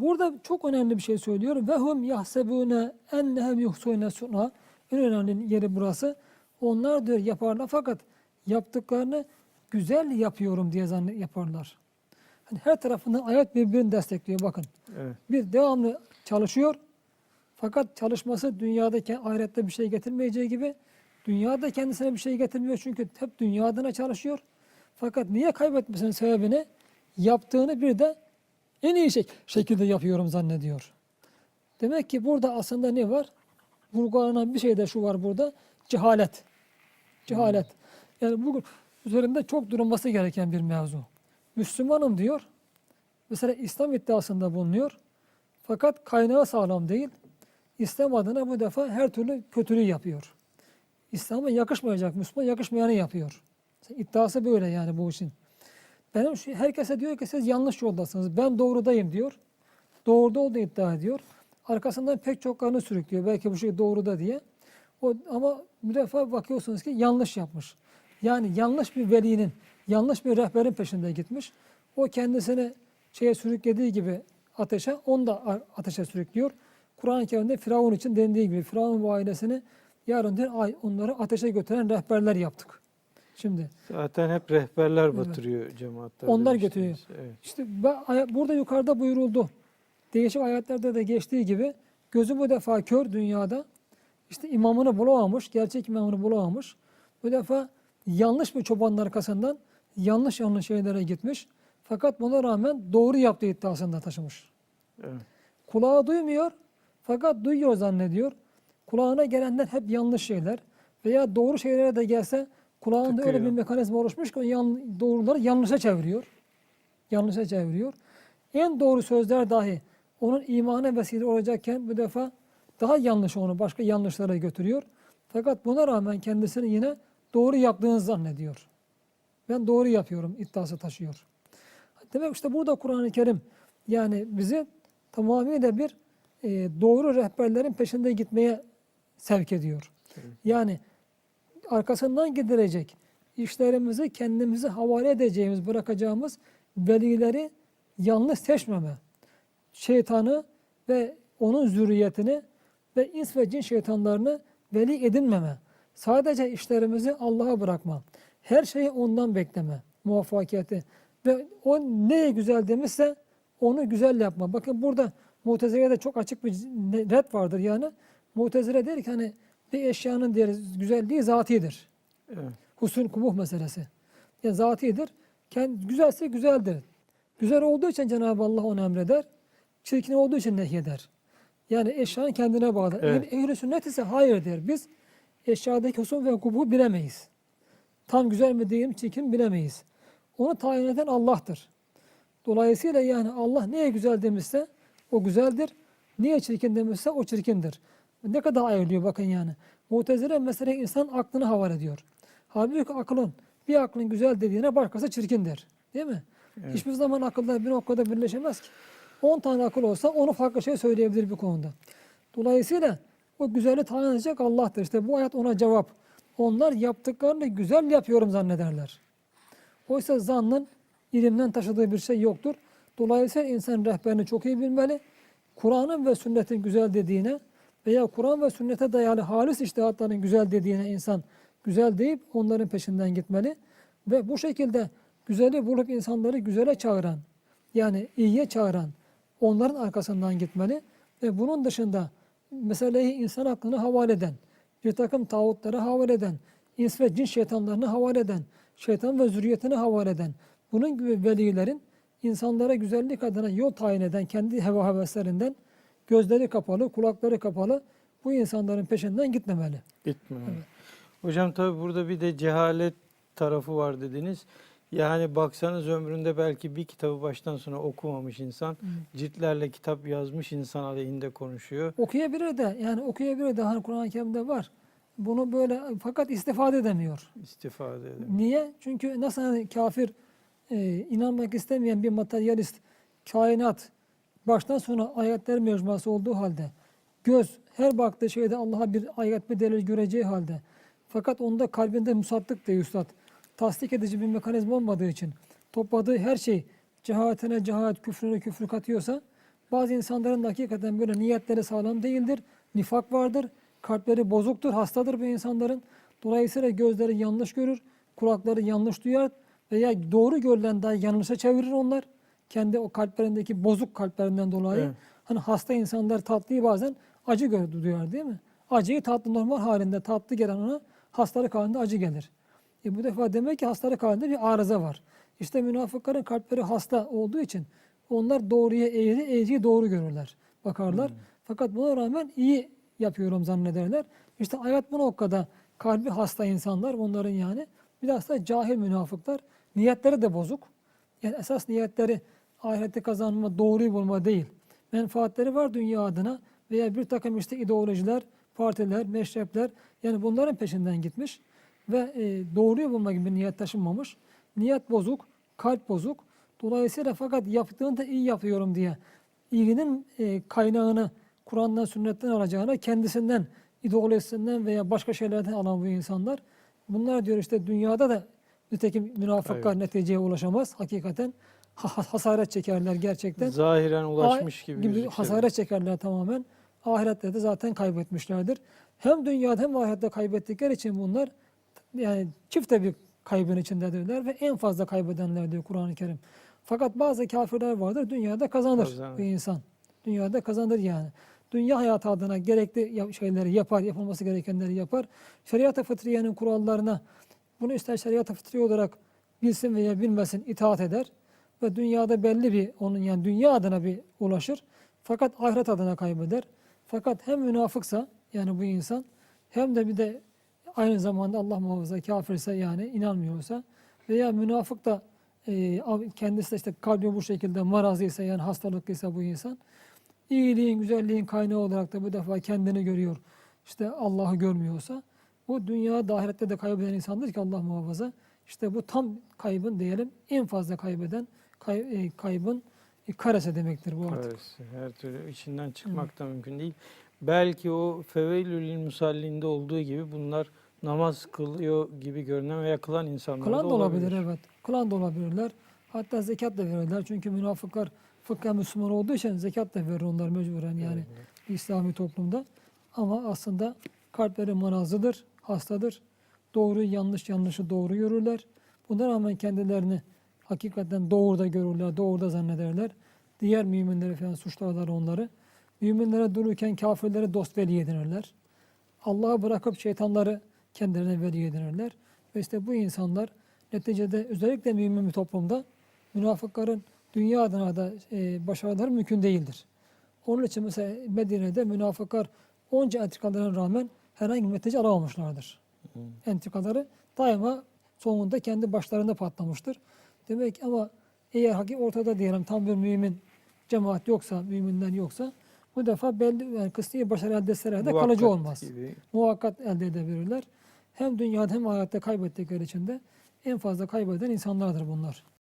Burada çok önemli bir şey söylüyor. Ve hum yahsebune ennehem yuhsune suna. En önemli yeri burası. Onlar diyor yaparlar fakat yaptıklarını güzel yapıyorum diye zannet yaparlar. Hani her tarafından ayet birbirini destekliyor bakın. Evet. Bir devamlı çalışıyor. Fakat çalışması dünyadaki ahirette bir şey getirmeyeceği gibi dünyada kendisine bir şey getirmiyor çünkü hep dünya adına çalışıyor. Fakat niye kaybetmesinin sebebini yaptığını bir de en iyi şey, şekilde yapıyorum zannediyor. Demek ki burada aslında ne var? Vurgulanan bir şey de şu var burada. Cehalet. Cehalet. Yani bu üzerinde çok durulması gereken bir mevzu. Müslümanım diyor. Mesela İslam iddiasında bulunuyor. Fakat kaynağı sağlam değil. İslam adına bu defa her türlü kötülüğü yapıyor. İslam'a yakışmayacak Müslüman yakışmayanı yapıyor. İddiası böyle yani bu işin. Benim şu, herkese diyor ki siz yanlış yoldasınız. Ben doğrudayım diyor. Doğruda olduğunu iddia ediyor. Arkasından pek çoklarını sürüklüyor. Belki bu şey doğruda diye. O, ama bir bakıyorsunuz ki yanlış yapmış. Yani yanlış bir velinin, yanlış bir rehberin peşinde gitmiş. O kendisini şeye sürüklediği gibi ateşe, onu da ateşe sürüklüyor. Kur'an-ı Kerim'de Firavun için dendiği gibi Firavun ve ailesini yarın ay onları ateşe götüren rehberler yaptık. Şimdi Zaten hep rehberler batırıyor cemaatler. Onlar götürüyor. Evet. İşte burada yukarıda buyuruldu. Değişik ayetlerde de geçtiği gibi gözü bu defa kör dünyada işte imamını bulamamış, gerçek imamını bulamamış. Bu defa yanlış bir çobanın arkasından yanlış yanlış şeylere gitmiş. Fakat buna rağmen doğru yaptığı iddiasında taşımış. Evet. Kulağı duymuyor fakat duyuyor zannediyor. Kulağına gelenler hep yanlış şeyler veya doğru şeylere de gelse kulağında öyle bir mekanizma oluşmuş ki yan, doğruları yanlışa çeviriyor. Yanlışa çeviriyor. En doğru sözler dahi onun imana vesile olacakken bu defa daha yanlış onu başka yanlışlara götürüyor. Fakat buna rağmen kendisini yine doğru yaptığını zannediyor. Ben doğru yapıyorum iddiası taşıyor. Demek işte burada Kur'an-ı Kerim yani bizi tamamıyla bir e, doğru rehberlerin peşinde gitmeye sevk ediyor. Yani arkasından gidirecek işlerimizi kendimizi havale edeceğimiz, bırakacağımız velileri yanlış seçmeme, şeytanı ve onun zürriyetini ve ins ve cin şeytanlarını veli edinmeme, sadece işlerimizi Allah'a bırakma, her şeyi ondan bekleme, muvaffakiyeti ve o neye güzel demişse onu güzel yapma. Bakın burada Mutezile'de çok açık bir red vardır yani. Mutezile der ki hani bir eşyanın diğer güzelliği zatidir. Evet. Husun kumuh meselesi. Yani zatidir. Kendi, güzelse güzeldir. Güzel olduğu için Cenab-ı Allah onu emreder. Çirkin olduğu için nehyeder. Yani eşyanın kendine bağlı. Evet. Ehl- Ehl-i sünnet ise hayır der. Biz eşyadaki husun ve kubuhu bilemeyiz. Tam güzel mi değil mi çirkin mi bilemeyiz. Onu tayin eden Allah'tır. Dolayısıyla yani Allah neye güzel demişse o güzeldir. Niye çirkin demişse o çirkindir. Ne kadar ayırıyor bakın yani. Mutezile mesela insan aklını havale ediyor. Halbuki aklın bir aklın güzel dediğine başkası çirkindir. Değil mi? Evet. Hiçbir zaman akıllar bir noktada birleşemez ki. 10 tane akıl olsa onu farklı şey söyleyebilir bir konuda. Dolayısıyla o güzeli tayin edecek Allah'tır. İşte bu ayet ona cevap. Onlar yaptıklarını güzel yapıyorum zannederler. Oysa zannın ilimden taşıdığı bir şey yoktur. Dolayısıyla insan rehberini çok iyi bilmeli. Kur'an'ın ve sünnetin güzel dediğine veya Kur'an ve sünnete dayalı halis iştihatların güzel dediğine insan güzel deyip onların peşinden gitmeli. Ve bu şekilde güzeli bulup insanları güzele çağıran, yani iyiye çağıran onların arkasından gitmeli. Ve bunun dışında meseleyi insan aklına havale eden, bir takım tağutlara havale eden, ins ve cin şeytanlarına havale eden, şeytan ve zürriyetine havale eden, bunun gibi velilerin insanlara güzellik adına yol tayin eden kendi heva heveslerinden gözleri kapalı, kulakları kapalı bu insanların peşinden gitmemeli. Gitmiyor. Hocam tabi burada bir de cehalet tarafı var dediniz. Yani baksanız ömründe belki bir kitabı baştan sona okumamış insan, ciltlerle kitap yazmış insan aleyhinde konuşuyor. Okuyabilir de yani okuyabilir de hani Kur'an-ı Kerim'de var. Bunu böyle fakat istifade edemiyor. istifade eden. Niye? Çünkü nasıl hani kafir e, inanmak istemeyen bir materyalist kainat baştan sona ayetler mecmuası olduğu halde göz her baktığı şeyde Allah'a bir ayet bir delil göreceği halde fakat onda kalbinde musattık diye üstad tasdik edici bir mekanizma olmadığı için topladığı her şey cehaletine cehalet, küfrüne küfrü katıyorsa Bazı insanların da hakikaten böyle niyetleri sağlam değildir. Nifak vardır. Kalpleri bozuktur, hastadır bu insanların. Dolayısıyla gözleri yanlış görür, kulakları yanlış duyar veya doğru görülen dahi yanlışa çevirir onlar. Kendi o kalplerindeki bozuk kalplerinden dolayı. Evet. Hani hasta insanlar tatlıyı bazen acı gör- duyar değil mi? Acıyı tatlı normal halinde tatlı gelen ona hastalık halinde acı gelir. E bu defa demek ki hastalık halinde bir arıza var. İşte münafıkların kalpleri hasta olduğu için onlar doğruya eğri, eğriyi doğru görürler, bakarlar. Fakat buna rağmen iyi yapıyorum zannederler. İşte ayet bu noktada kalbi hasta insanlar bunların yani. Bir de aslında cahil münafıklar. Niyetleri de bozuk. Yani esas niyetleri ahirette kazanma, doğruyu bulma değil. Menfaatleri var dünya adına veya bir takım işte ideolojiler, partiler, meşrepler yani bunların peşinden gitmiş ve e, doğruyu bulma gibi bir niyet taşınmamış. Niyet bozuk, kalp bozuk. Dolayısıyla fakat yaptığını da iyi yapıyorum diye ilginin e, kaynağını Kur'an'dan, sünnetten alacağına kendisinden, ideolojisinden veya başka şeylerden alan bu insanlar. Bunlar diyor işte dünyada da nitekim münafıklar Evet. neticeye ulaşamaz hakikaten. Ha- ha- hasaret çekerler gerçekten. Zahiren ulaşmış gibi, gibi gözüküyor. hasaret çekerler tamamen. Ahirette de zaten kaybetmişlerdir. Hem dünyada hem ahirette kaybettikleri için bunlar yani çifte bir kaybın içindedirler ve en fazla kaybedenler diyor Kur'an-ı Kerim. Fakat bazı kafirler vardır dünyada kazanır Kazanır. bir insan. Dünyada kazanır yani. Dünya hayatı adına gerekli şeyleri yapar, yapılması gerekenleri yapar. Şeriat-ı fıtriyenin kurallarına bunu ister şeriat-ı fıtriye olarak bilsin veya bilmesin itaat eder ve dünyada belli bir onun yani dünya adına bir ulaşır. Fakat ahiret adına kaybeder. Fakat hem münafıksa yani bu insan hem de bir de aynı zamanda Allah muhafaza kafirse yani inanmıyorsa veya münafık da e, kendisi de işte kalbi bu şekilde marazıysa yani hastalıklıysa bu insan iyiliğin, güzelliğin kaynağı olarak da bu defa kendini görüyor. İşte Allah'ı görmüyorsa bu dünya da ahirette de kaybeden insandır ki Allah muhafaza. İşte bu tam kaybın diyelim en fazla kaybeden kay, e, kaybın e, karesi demektir bu artık. Evet, her türlü içinden çıkmak da mümkün değil. Belki o feveylül musallinde olduğu gibi bunlar namaz kılıyor gibi görünen veya kılan insanlar Kılan da da olabilir evet. Kılan da olabilirler. Hatta zekat da verirler. Çünkü münafıklar fıkha Müslüman olduğu için zekat da verir onlar mecburen yani İslami toplumda. Ama aslında kalpleri marazıdır, hastadır. Doğruyu yanlış, yanlışı doğru görürler. Buna rağmen kendilerini hakikaten doğruda görürler, doğruda zannederler. Diğer müminleri falan suçlarlar onları. Müminlere dururken kafirleri dost veli edinirler. Allah'ı bırakıp şeytanları kendilerine veli edinirler. Ve işte bu insanlar neticede özellikle mümin bir toplumda münafıkların dünya adına da e, başarıları mümkün değildir. Onun için mesela Medine'de münafıklar onca entrikalarına rağmen herhangi bir netice alamamışlardır. Entrikaları daima sonunda kendi başlarında patlamıştır. Demek ki ama eğer hakik ortada diyelim tam bir mümin cemaat yoksa, müminler yoksa bu defa belli yani kısmi başarı elde etseler de kalıcı olmaz Gibi. muvakkat elde edebilirler. Hem dünyada hem ahirette kaybettikleri için de en fazla kaybeden insanlardır bunlar.